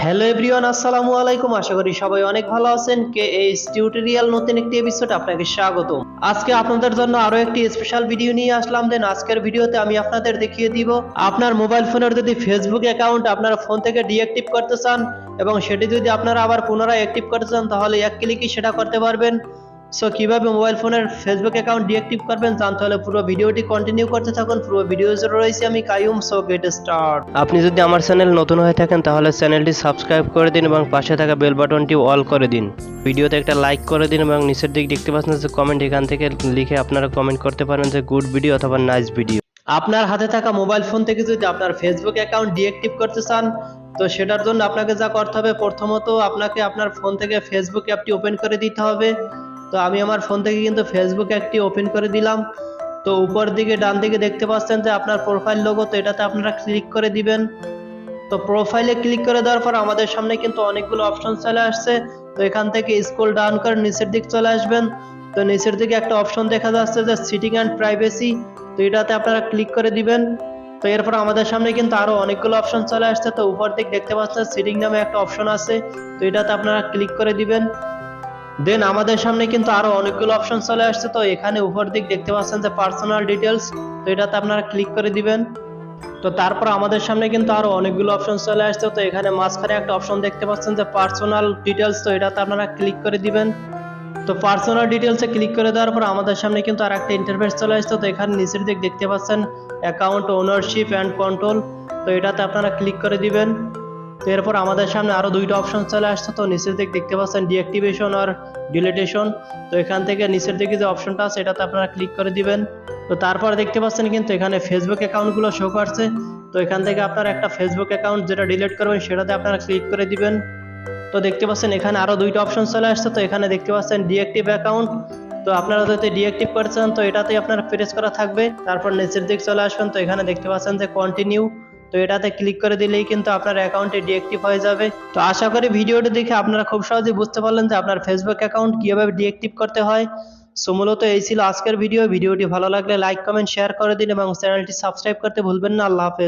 Hello everyone আসসালামু আলাইকুম। আশা করি সবাই অনেক ভালো আছেন। কে এই টিউটোরিয়াল নতুন একটি এপিসোড আপনাকে স্বাগত আজকে আপনাদের জন্য আরও একটি স্পেশাল ভিডিও নিয়ে আসলাম। দেন আজকের ভিডিওতে আমি আপনাদের দেখিয়ে দিব, আপনার মোবাইল ফোনের যদি ফেসবুক অ্যাকাউন্ট আপনার ফোন থেকে ডিঅ্যাক্টিভ করতে চান এবং সেটি যদি আপনারা আবার পুনরায় অ্যাক্টিভ করতে চান, তাহলে এক ক্লিকই সেটা করতে পারবেন। সো কীভাবে মোবাইল ফোনের ফেসবুক অ্যাকাউন্ট ডিঅ্যাক্টিভ করবেন জানতে হলে পুরো ভিডিওটি কন্টিনিউ করতে থাকুন। পুরো ভিডিও জুড়ে রয়েছে আমি কায়ুম সো গেট স্টার্ট আপনি যদি আমার চ্যানেল নতুন হয়ে থাকেন তাহলে চ্যানেলটি সাবস্ক্রাইব করে দিন এবং পাশে থাকা বেল বাটনটি অল করে দিন। ভিডিওতে একটা লাইক করে দিন এবং নিচের দিক দেখতে পাচ্ছেন যে কমেন্ট এখান থেকে লিখে আপনারা কমেন্ট করতে পারেন যে গুড ভিডিও অথবা নাইস ভিডিও আপনার হাতে থাকা মোবাইল ফোন থেকে যদি আপনার ফেসবুক অ্যাকাউন্ট ডিঅ্যাক্টিভ করতে চান তো সেটার জন্য আপনাকে যা করতে হবে প্রথমত আপনাকে আপনার ফোন থেকে ফেসবুক অ্যাপটি ওপেন করে দিতে হবে। তো আমি আমার ফোন থেকে কিন্তু ফেসবুক একটি ওপেন করে দিলাম। তো উপর দিকে ডান দিকে দেখতে পাচ্ছেন যে আপনার প্রোফাইল লোগো তো এটাতে আপনারা ক্লিক করে দিবেন। তো প্রোফাইলে ক্লিক করে দেওয়ার পর আমাদের সামনে কিন্তু অনেকগুলো অপশন চলে আসছে। তো এখান থেকে স্কুল ডাউন করে নিচের দিক চলে আসবেন। তো নিচের দিকে একটা অপশন দেখা যাচ্ছে যে সিটিং অ্যান্ড প্রাইভেসি তো এটাতে আপনারা ক্লিক করে দিবেন। তো এরপর আমাদের সামনে কিন্তু আরও অনেকগুলো অপশন চলে আসছে। তো উপর দিক দেখতে পাচ্ছেন সিটিং নামে একটা অপশন আছে। তো এটাতে আপনারা ক্লিক করে দিবেন। দেন আমাদের সামনে কিন্তু আরও অনেকগুলো অপশন চলে আসছে। তো এখানে উপর দিক দেখতে পাচ্ছেন যে পার্সোনাল ডিটেলস তো এটাতে আপনারা ক্লিক করে দিবেন। তো তারপর আমাদের সামনে কিন্তু আরও অনেকগুলো অপশন চলে আসছে। তো এখানে মাঝখানে একটা অপশন দেখতে পাচ্ছেন যে পার্সোনাল ডিটেলস তো এটাতে আপনারা ক্লিক করে দিবেন। তো পার্সোনাল ডিটেলসে ক্লিক করে দেওয়ার পর আমাদের সামনে কিন্তু আর একটা ইন্টারফেস চলে আসছে। তো এখানে নিচের দিক দেখতে পাচ্ছেন অ্যাকাউন্ট ওনারশিপ অ্যান্ড কন্ট্রোল তো এটাতে আপনারা ক্লিক করে দিবেন। তো এরপর আমাদের সামনে আরও দুইটা অপশন চলে আসছে। তো নিচের দিক দেখতে পাচ্ছেন ডিঅ্যাক্টিভেশন আর ডিলিটেশন তো এখান থেকে নিচের দিকে যে অপশনটা আছে, এটাতে আপনারা ক্লিক করে দিবেন। তো তারপর দেখতে পাচ্ছেন কিন্তু এখানে ফেসবুক অ্যাকাউন্টগুলো শো করছে। তো এখান থেকে আপনার একটা ফেসবুক অ্যাকাউন্ট যেটা ডিলিট করবেন, সেটাতে আপনারা ক্লিক করে দিবেন। তো দেখতে পাচ্ছেন এখানে আরও দুইটা অপশন চলে আসছে। তো এখানে দেখতে পাচ্ছেন ডিঅ্যাক্টিভ অ্যাকাউন্ট তো আপনারা যদি ডিঅ্যাক্টিভ করছেন, তো এটাতেই আপনার প্রেস করা থাকবে। তারপর নিচের দিক চলে আসবেন। তো এখানে দেখতে পাচ্ছেন যে কন্টিনিউ তো এটাতে ক্লিক করে দিলেই কিন্তু আপনার অ্যাকাউন্টে ডিএক্টিভ হয়ে যাবে। তো আশা করি ভিডিওটি দেখে আপনারা খুব সহজে বুঝতে পারলেন যে আপনার ফেসবুক অ্যাকাউন্ট কীভাবে ডিএক্টিভ করতে হয়। সো মূলত এই ছিল আজকের ভিডিও ভিডিওটি ভালো লাগলে লাইক কমেন্ট শেয়ার করে দিন এবং চ্যানেলটি সাবস্ক্রাইব করতে ভুলবেন না। আল্লাহ হাফেজ।